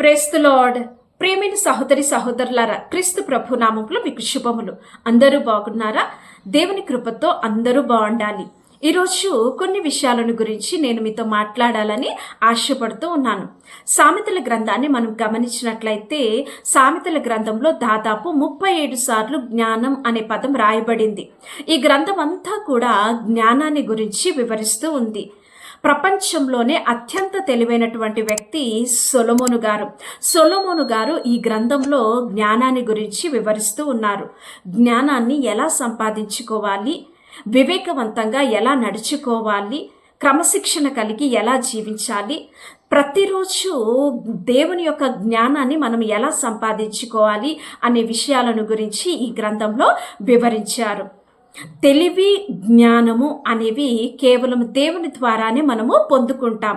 ప్రేస్తు lord ప్రేమైన సహోదరి సహోదరులారా క్రీస్తు ప్రభు నామంలో మీకు శుభములు. అందరూ బాగున్నారా? దేవుని కృపతో అందరూ బాగుండాలి. ఈరోజు కొన్ని విషయాలను గురించి నేను మీతో మాట్లాడాలని ఆశపడుతూ ఉన్నాను. సామెతల గ్రంథాన్ని మనం గమనించినట్లయితే సామెతల గ్రంథంలో దాదాపు ముప్పై ఏడు సార్లు జ్ఞానం అనే పదం రాయబడింది. ఈ గ్రంథం అంతా కూడా జ్ఞానాన్ని గురించి వివరిస్తూ ఉంది. ప్రపంచంలోనే అత్యంత తెలివైనటువంటి వ్యక్తి సొలమోను గారు. సొలమోను గారు ఈ గ్రంథంలో జ్ఞానాన్ని గురించి వివరిస్తూ ఉన్నారు. జ్ఞానాన్ని ఎలా సంపాదించుకోవాలి? వివేకవంతంగా ఎలా నడుచుకోవాలి? క్రమశిక్షణ కలిగి ఎలా జీవించాలి? ప్రతిరోజు దేవుని యొక్క జ్ఞానాన్ని మనం ఎలా సంపాదించుకోవాలి? అనే విషయాలను గురించి ఈ గ్రంథంలో వివరించారు. తెలివి జ్ఞానము అనేవి కేవలం దేవుని ద్వారానే మనము పొందుకుంటాం.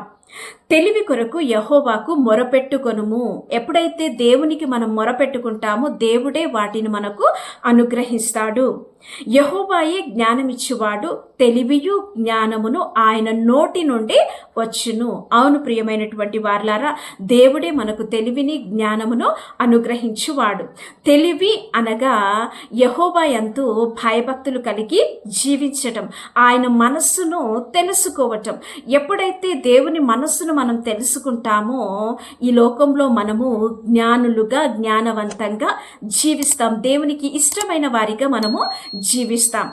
తెలివి కొరకు యహోవాకు మొరపెట్టుకొనుము. ఎప్పుడైతే దేవునికి మనం మొరపెట్టుకుంటామో దేవుడే వాటిని మనకు అనుగ్రహిస్తాడు. యహోవాయే జ్ఞానమిచ్చువాడు తెలివియు జ్ఞానమును ఆయన నోటి నుండి వచ్చును. అవును ప్రియమైనటువంటి వార్లారా దేవుడే మనకు తెలివిని జ్ఞానమును అనుగ్రహించువాడు. తెలివి అనగా యహోవా ఎంతో భయభక్తులు కలిగి జీవించటం ఆయన మనస్సును తెలుసుకోవటం. ఎప్పుడైతే దేవుని మనస్సును మనం తెలుసుకుంటామో ఈ లోకంలో మనము జ్ఞానులుగా జ్ఞానవంతంగా జీవిస్తాం. దేవునికి ఇష్టమైన వారిగా మనము జీవిస్తాం.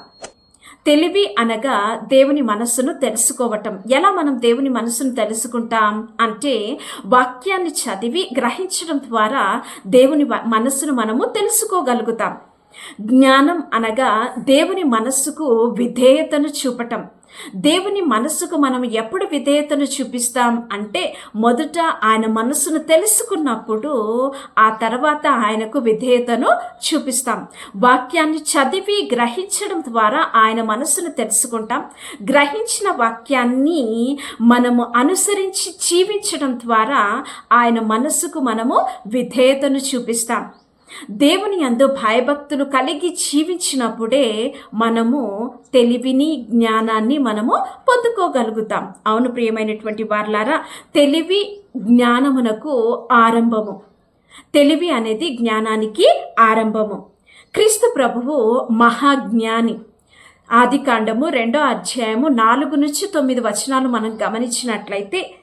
తెలివి అనగా దేవుని మనస్సును తెలుసుకోవటం. ఎలా మనం దేవుని మనస్సును తెలుసుకుంటాం అంటే వాక్యాన్ని చదివి గ్రహించడం ద్వారా దేవుని మనస్సును మనము తెలుసుకోగలుగుతాం. జ్ఞానం అనగా దేవుని మనస్సుకు విధేయతను చూపటం. దేవుని మనస్సుకు మనం ఎప్పుడు విధేయతను చూపిస్తాం అంటే మొదట ఆయన మనస్సును తెలుసుకున్నప్పుడు ఆ తర్వాత ఆయనకు విధేయతను చూపిస్తాం. వాక్యాన్ని చదివి గ్రహించడం ద్వారా ఆయన మనస్సును తెలుసుకుంటాం. గ్రహించిన వాక్యాన్ని మనము అనుసరించి జీవించడం ద్వారా ఆయన మనస్సుకు మనము విధేయతను చూపిస్తాం. దేవుని అందు భయభక్తులు కలిగి జీవించినప్పుడే మనము తెలివిని జ్ఞానాన్ని మనము పొందుకోగలుగుతాం. అవును ప్రియమైనటువంటి వార్లారా తెలివి జ్ఞానమునకు ఆరంభము. తెలివి అనేది జ్ఞానానికి ఆరంభము. క్రీస్తు ప్రభువు మహాజ్ఞాని. ఆది కాండము రెండో అధ్యాయము నాలుగు నుంచి తొమ్మిది వచనాలు మనం గమనించినట్లయితే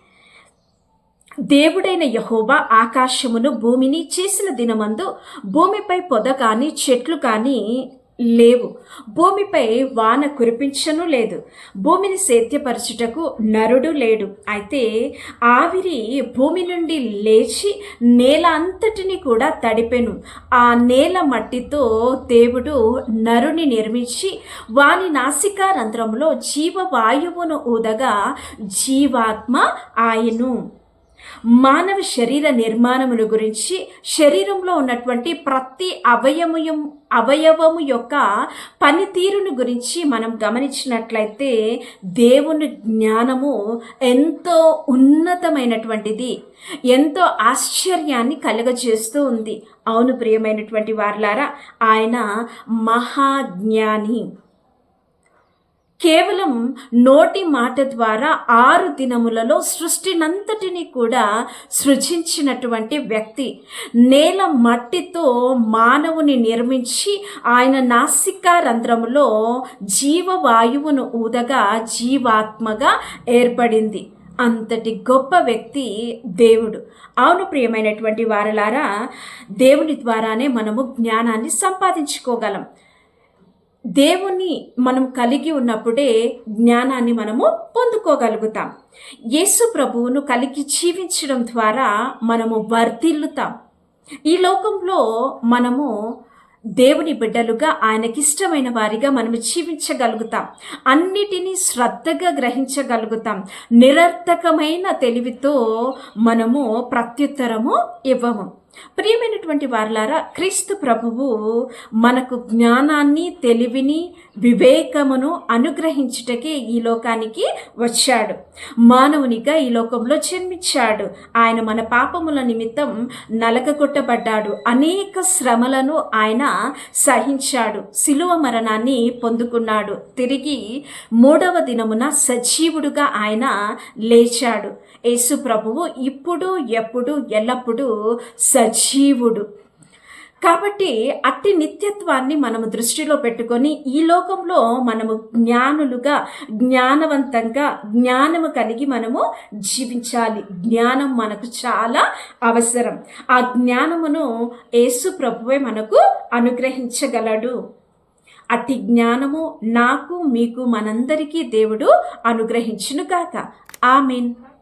దేవుడైన యహోబా ఆకాశమును భూమిని చేసిన దినమందు భూమిపై పొద కానీ చెట్లు కానీ లేవు. భూమిపై వాన కురిపించను లేదు. భూమిని సేద్యపరచుటకు నరుడు లేడు. అయితే ఆవిరి భూమి నుండి లేచి నేల అంతటిని కూడా తడిపెను. ఆ నేల మట్టితో దేవుడు నరుని నిర్మించి వాని నాసికా రంధ్రంలో జీవవాయువును ఊదగా జీవాత్మ ఆయను. మానవ శరీర నిర్మాణముల గురించి శరీరంలో ఉన్నటువంటి ప్రతి అవయవము అవయవము యొక్క పనితీరును గురించి మనం గమనించినట్లయితే దేవుని జ్ఞానము ఎంతో ఉన్నతమైనటువంటిది ఎంతో ఆశ్చర్యాన్ని కలుగజేస్తూ ఉంది. అవును ప్రియమైనటువంటి వార్లారా ఆయన మహాజ్ఞాని. కేవలం నోటి మాట ద్వారా ఆరు దినములలో సృష్టినంతటిని కూడా సృజించినటువంటి వ్యక్తి. నేల మట్టితో మానవుని నిర్మించి ఆయన నాసికా రంధ్రములో జీవవాయువును ఊదగా జీవాత్మగా ఏర్పడింది. అంతటి గొప్ప వ్యక్తి దేవుడు. అవును ప్రియమైనటువంటి వారలారా దేవుని ద్వారానే మనము జ్ఞానాన్ని సంపాదించుకోగలం. దేవుణ్ణి మనం కలిగి ఉన్నప్పుడే జ్ఞానాన్ని మనము పొందుకోగలుగుతాం. యేసు ప్రభువును కలిగి జీవించడం ద్వారా మనము వర్ధిల్లుతాం. ఈ లోకంలో మనము దేవుని బిడ్డలుగా ఆయనకిష్టమైన వారిగా మనము జీవించగలుగుతాం. అన్నిటినీ శ్రద్ధగా గ్రహించగలుగుతాం. నిరర్థకమైన తెలివితో మనము ప్రత్యుత్తరము ఇవ్వము. ప్రియమైనటువంటి వారలారా క్రీస్తు ప్రభువు మనకు జ్ఞానాన్ని తెలివిని వివేకమును అనుగ్రహించుటకే ఈ లోకానికి వచ్చాడు. మానవునిగా ఈ లోకంలో జన్మించాడు. ఆయన మన పాపముల నిమిత్తం నలక కొట్టబడ్డాడు అనేక శ్రమలను ఆయన సహించాడు. శిలువ మరణాన్ని పొందుకున్నాడు. తిరిగి మూడవ దినమున సజీవుడుగా ఆయన లేచాడు. యేసు ప్రభువు ఇప్పుడు ఎప్పుడు ఎల్లప్పుడూ సజీవుడు కాబట్టి అట్టి నిత్యత్వాన్ని మనము దృష్టిలో పెట్టుకొని ఈ లోకంలో మనము జ్ఞానులుగా జ్ఞానవంతంగా జ్ఞానము కలిగి మనము జీవించాలి. జ్ఞానం మనకు చాలా అవసరం. ఆ జ్ఞానమును యేసు ప్రభువే మనకు అనుగ్రహించగలడు. అట్టి జ్ఞానము నాకు మీకు మనందరికీ దేవుడు అనుగ్రహించును కాక ఆమెన్.